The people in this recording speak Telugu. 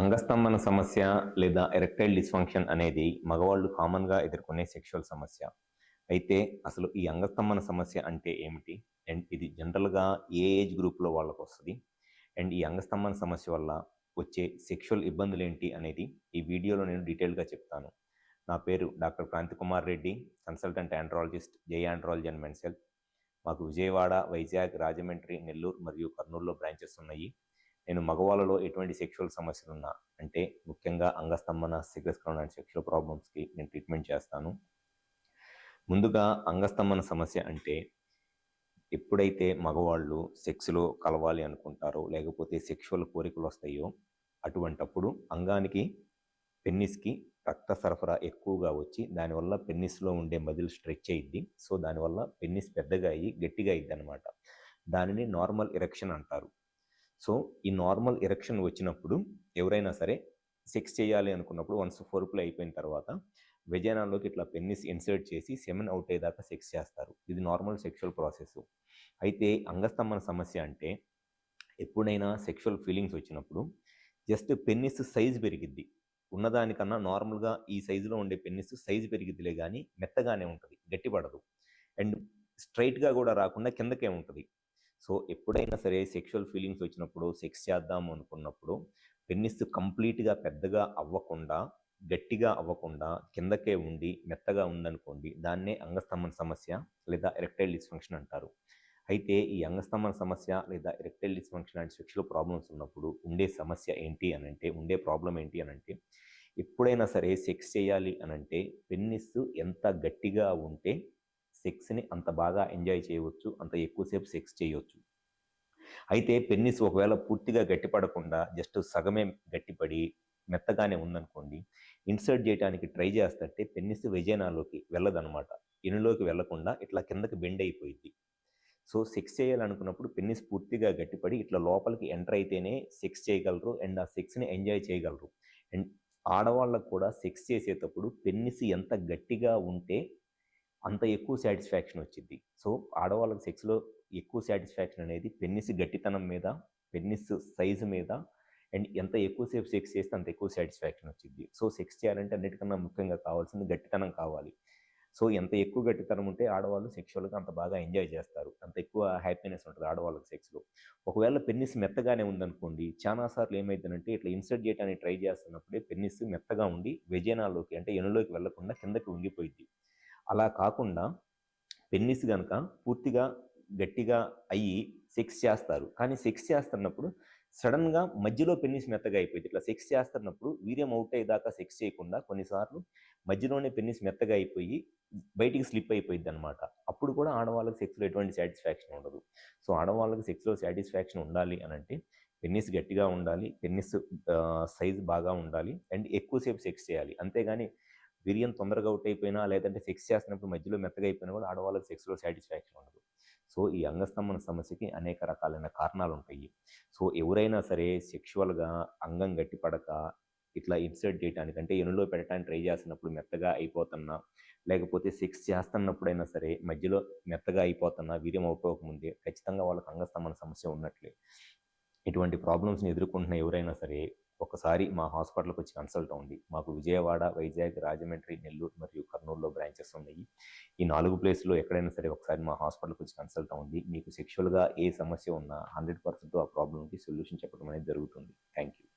అంగస్తంభన సమస్య లేదా ఎరెక్టైల్ డిస్ఫంక్షన్ అనేది మగవాళ్ళు కామన్గా ఎదుర్కొనే సెక్షువల్ సమస్య. అయితే అసలు ఈ అంగస్తంభన సమస్య అంటే ఏమిటి? అండ్ ఇది జనరల్గా ఏ ఏజ్ గ్రూప్లో వాళ్ళకు వస్తుంది అండ్ ఈ అంగస్తంభన సమస్య వల్ల వచ్చే సెక్షువల్ ఇబ్బందులు ఏంటి అనేది ఈ వీడియోలో నేను డీటెయిల్గా చెప్తాను. నా పేరు doctor Kranthi Kumar Reddy consultant andrologist Jai andrology and మెన్సెల్ మాకు విజయవాడ వైజాగ్ రాజమండ్రి నెల్లూరు మరియు కర్నూలులో బ్రాంచెస్ ఉన్నాయి. నేను మగవాళ్ళలో ఎటువంటి సెక్షువల్ సమస్యలు ఉన్నా అంటే ముఖ్యంగా అంగస్తంభన సిగ్రస్కరణ అండ్ సెక్షువల్ ప్రాబ్లమ్స్కి నేను ట్రీట్మెంట్ చేస్తాను. ముందుగా అంగస్తంభన సమస్య అంటే ఎప్పుడైతే మగవాళ్ళు సెక్స్లో కలవాలి అనుకుంటారో లేకపోతే సెక్షువల్ కోరికలు వస్తాయో అటువంటప్పుడు అంగానికి పెన్నిస్కి రక్త సరఫరా ఎక్కువగా వచ్చి దానివల్ల పెన్నిస్లో ఉండే మజిల్ స్ట్రెచ్ అయ్యిద్ది సో దానివల్ల పెన్నిస్ పెద్దగా అయ్యి గట్టిగా అయ్యిద్ది అనమాట దానిని నార్మల్ ఎరెక్షన్ అంటారు. సో ఈ నార్మల్ ఎరక్షన్ వచ్చినప్పుడు ఎవరైనా సరే సెక్స్ చేయాలి అనుకున్నప్పుడు వన్స్ ఫోర్పుల్ అయిపోయిన తర్వాత విజయనాల్లోకి ఇట్లా పెన్నిస్ ఇన్సర్ట్ చేసి సెమెన్ అవుట్ అయ్యేదాకా సెక్స్ చేస్తారు. ఇది నార్మల్ సెక్షువల్ ప్రాసెస్. అయితే అంగస్తంభన సమస్య అంటే ఎప్పుడైనా సెక్షువల్ ఫీలింగ్స్ వచ్చినప్పుడు జస్ట్ పెన్నిస్ సైజ్ పెరిగిద్ది. ఉన్నదానికన్నా నార్మల్గా ఈ సైజులో ఉండే పెన్నిస్ సైజు పెరిగిద్దిలే కానీ మెత్తగానే ఉంటుంది. గట్టిపడదు. అండ్ స్ట్రైట్గా కూడా రాకుండా కిందకే ఉంటుంది. సో ఎప్పుడైనా సరే సెక్షువల్ ఫీలింగ్స్ వచ్చినప్పుడు సెక్స్ చేద్దాం అనుకున్నప్పుడు పెన్నిస్ కంప్లీట్గా పెద్దగా అవ్వకుండా గట్టిగా అవ్వకుండా కిందకే ఉండి మెత్తగా ఉందనుకోండి దాన్నే అంగస్తంభన సమస్య లేదా ఎరెక్టైల్ డిస్ఫంక్షన్ అంటారు. అయితే ఈ అంగస్తంభన సమస్య లేదా ఎరెక్టైల్ డిస్ఫంక్షన్ లాంటి సెక్షువల్ ప్రాబ్లమ్స్ ఉన్నప్పుడు ఉండే సమస్య ఏంటి అని అంటే ఉండే ప్రాబ్లం ఏంటి అని అంటే ఎప్పుడైనా సరే సెక్స్ చేయాలి అనంటే పెన్నిస్ ఎంత గట్టిగా ఉంటే సెక్స్ని అంత బాగా ఎంజాయ్ చేయవచ్చు అంత ఎక్కువసేపు సెక్స్ చేయవచ్చు అయితే పెన్నిస్ ఒకవేళ పూర్తిగా గట్టిపడకుండా జస్ట్ సగమే గట్టిపడి మెత్తగానే ఉందనుకోండి ఇన్సర్ట్ చేయడానికి ట్రై చేస్తుంటే పెన్నిస్ వెజైనాలోకి వెళ్ళదనమాట. ఇనులోకి వెళ్ళకుండా ఇట్లా కిందకి బెండ్ అయిపోయింది సో సెక్స్ చేయాలనుకున్నప్పుడు పెన్నిస్ పూర్తిగా గట్టిపడి ఇట్లా లోపలికి ఎంటర్ అయితేనే సెక్స్ చేయగలరు అండ్ ఆ సెక్స్ని ఎంజాయ్ చేయగలరు. అండ్ ఆడవాళ్ళకు కూడా సెక్స్ చేసేటప్పుడు పెన్నిస్ ఎంత గట్టిగా ఉంటే అంత ఎక్కువ సాటిస్ఫాక్షన్ వచ్చింది సో ఆడవాళ్ళకి సెక్స్లో ఎక్కువ సాటిస్ఫాక్షన్ అనేది పెన్నిస్ గట్టితనం మీద పెన్నిస్ సైజు మీద అండ్ ఎంత ఎక్కువసేపు సెక్స్ చేస్తే అంత ఎక్కువ సాటిస్ఫాక్షన్ వచ్చింది సో సెక్స్ చేయాలంటే అన్నిటికన్నా ముఖ్యంగా కావాల్సింది గట్టితనం కావాలి. సో ఎంత ఎక్కువ గట్టితనం ఉంటే ఆడవాళ్ళు సెక్షువల్గా అంత బాగా ఎంజాయ్ చేస్తారు. అంత ఎక్కువ హ్యాపీనెస్ ఉంటుంది ఆడవాళ్ళకి సెక్స్లో. ఒకవేళ పెన్నిస్ మెత్తగానే ఉందనుకోండి చాలాసార్లు ఏమైందంటే ఇట్లా ఇన్సర్ట్ చేయడానికి ట్రై చేస్తున్నప్పుడే పెన్నిస్ మెత్తగా ఉండి వెజేనాలోకి అంటే ఎనులోకి వెళ్ళకుండా కిందకి ఉండిపోయింది అలా కాకుండా పెన్నిస్ కనుక పూర్తిగా గట్టిగా అయ్యి సెక్స్ చేస్తారు. కానీ సెక్స్ చేస్తున్నప్పుడు సడన్గా మధ్యలో పెన్నిస్ మెత్తగా అయిపోయింది. ఇట్లా సెక్స్ చేస్తున్నప్పుడు వీర్యం అవుట్ అయ్యేదాకా సెక్స్ చేయకుండా కొన్నిసార్లు మధ్యలోనే పెన్నిస్ మెత్తగా అయిపోయి బయటికి స్లిప్ అయిపోయింది అనమాట అప్పుడు కూడా ఆడవాళ్ళకి సెక్స్లో ఎటువంటి సాటిస్ఫాక్షన్ ఉండదు. సో ఆడవాళ్ళకి సెక్స్లో సాటిస్ఫాక్షన్ ఉండాలి అని అంటే పెన్నిస్ గట్టిగా ఉండాలి పెన్నిస్ సైజ్ బాగా ఉండాలి అండ్ ఎక్కువసేపు సెక్స్ చేయాలి. అంతేగాని వీర్యం తొందరగా అవుట్ అయిపోయినా లేదంటే సెక్స్ చేస్తున్నప్పుడు మధ్యలో మెత్తగా అయిపోయినా కూడా ఆడవాళ్ళకి సెక్స్లో సాటిస్ఫాక్షన్ ఉండదు. సో ఈ అంగస్తంభన సమస్యకి అనేక రకాలైన కారణాలు ఉంటాయి సో ఎవరైనా సరే సెక్షువల్గా అంగం గట్టిపడక ఇట్లా ఇన్సర్ట్ చేయడానికి అంటే ఎనులో పెట్టడానికి ట్రై చేస్తున్నప్పుడు మెత్తగా అయిపోతున్నా లేకపోతే సెక్స్ చేస్తున్నప్పుడైనా సరే మధ్యలో మెత్తగా అయిపోతున్నా వీర్యం అవుకోకముందే ఖచ్చితంగా వాళ్ళకి అంగస్తంభన సమస్య ఉన్నట్లే. ఇటువంటి ప్రాబ్లమ్స్ని ఎదుర్కొంటున్న ఎవరైనా సరే ఒకసారి మా హాస్పిటల్కి వచ్చి కన్సల్ట్ అవ్వండి. మాకు విజయవాడ వైజాగ్ రాజమండ్రి నెల్లూరు మరియు కర్నూలులో బ్రాంచెస్ ఉన్నాయి. ఈ నాలుగు ప్లేస్లో ఎక్కడైనా సరే ఒకసారి మా హాస్పిటల్కి వచ్చి కన్సల్ట్ అవ్వండి. మీకు సెక్షువల్గా ఏ సమస్య ఉన్నా హండ్రెడ్ పర్సెంట్ ఆ ప్రాబ్లమ్కి సొల్యూషన్ చెప్పడం అనేది జరుగుతుంది. Thank you